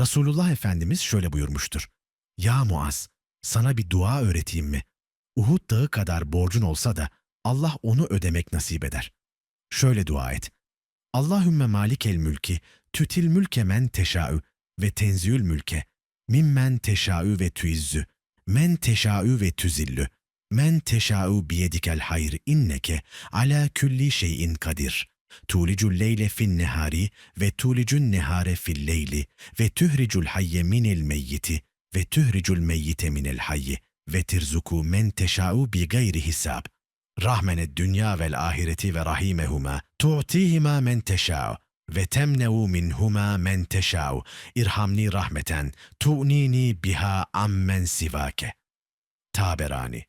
Resulullah Efendimiz şöyle buyurmuştur. Ya Muaz, sana bir dua öğreteyim mi? Uhud dağı kadar borcun olsa da Allah onu ödemek nasip eder. Şöyle dua et. Allahümme malikel mülki, tütil mülke men teşâ'ü ve tenziyül mülke, mimmen teşâ'ü ve tüizzü, men teşâ'ü ve tüzillü, men teşâ'ü biyedikel hayr inneke ala külli şeyin kadir. Tulicul leyle fin nehari ve tulicun nehare fil leyli ve tühricul hayye minel meyyiti ve tühricul meyyite minel hayyi ve tirzuku men teşâ'u bi gayri hisab. Rahmenet dünya vel ahireti ve rahimehuma tu'tihima men teşâ'u ve temnevu minhuma men teşâ'u irhamni rahmeten tu'nini biha ammen sivake. Taberani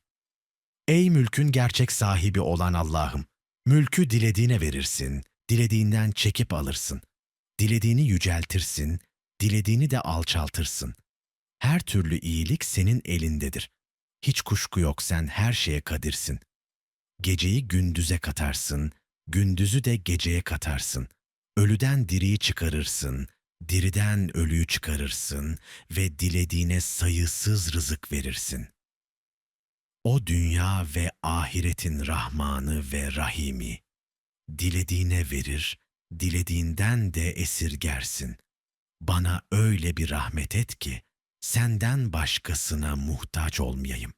Ey mülkün gerçek sahibi olan Allah'ım! Mülkü dilediğine verirsin, dilediğinden çekip alırsın. Dilediğini yüceltirsin, dilediğini de alçaltırsın. Her türlü iyilik senin elindedir. Hiç kuşku yok sen her şeye kadirsin. Geceyi gündüze katarsın, gündüzü de geceye katarsın. Ölüden diriyi çıkarırsın, diriden ölüyü çıkarırsın ve dilediğine sayısız rızık verirsin. O dünya ve ahiretin Rahmanı ve Rahimi. Dilediğine verir, dilediğinden de esirgersin. Bana öyle bir rahmet et ki, senden başkasına muhtaç olmayayım.